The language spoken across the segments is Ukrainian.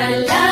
la la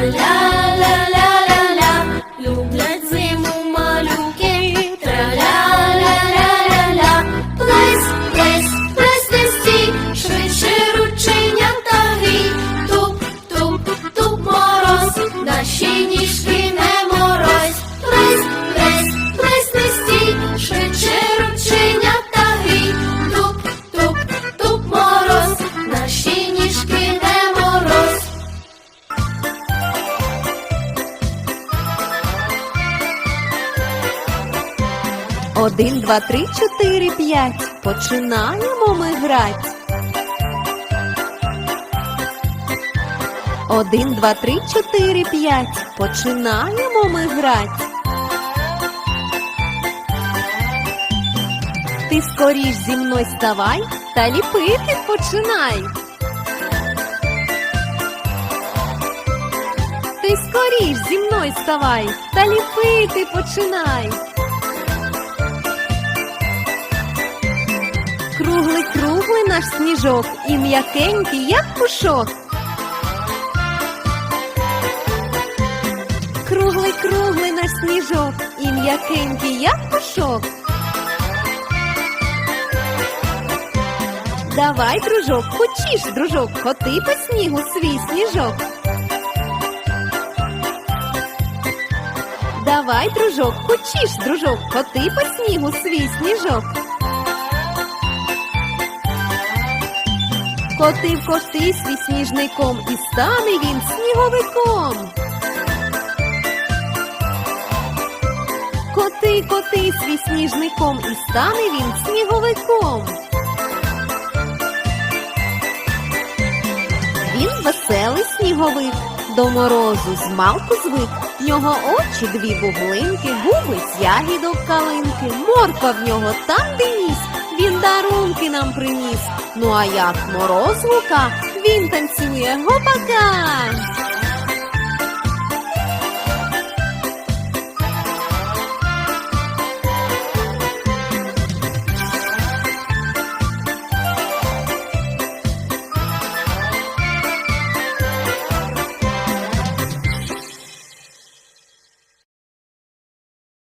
Hola. Один, два, три, чотири, п'ять. Починаємо ми грать. Один, два, три, чотири, п'ять. Починаємо ми грать. Ти скоріш зі мною ставай та ліпити починай. Ти скоріш зі мною ставай та ліпити починай. Круглий, круглий наш сніжок і м'якенький, як пушок. Круглий, круглий наш сніжок і м'якенький, як пушок. Давай, дружок, хочеш, дружок, коти по снігу свій сніжок. Давай, дружок, хочеш, дружок, коти по снігу свій сніжок. Котив коти свій сніжником і стане він сніговиком. Коти коти свій сніжником і стане він сніговиком. Він веселий сніговик, до морозу з малку звик. В нього очі дві буглинки, губи з ягідок калинки, морква в нього там, де ніс, він дарунки нам приніс. Ну а як мороз лука, він танцює гопака.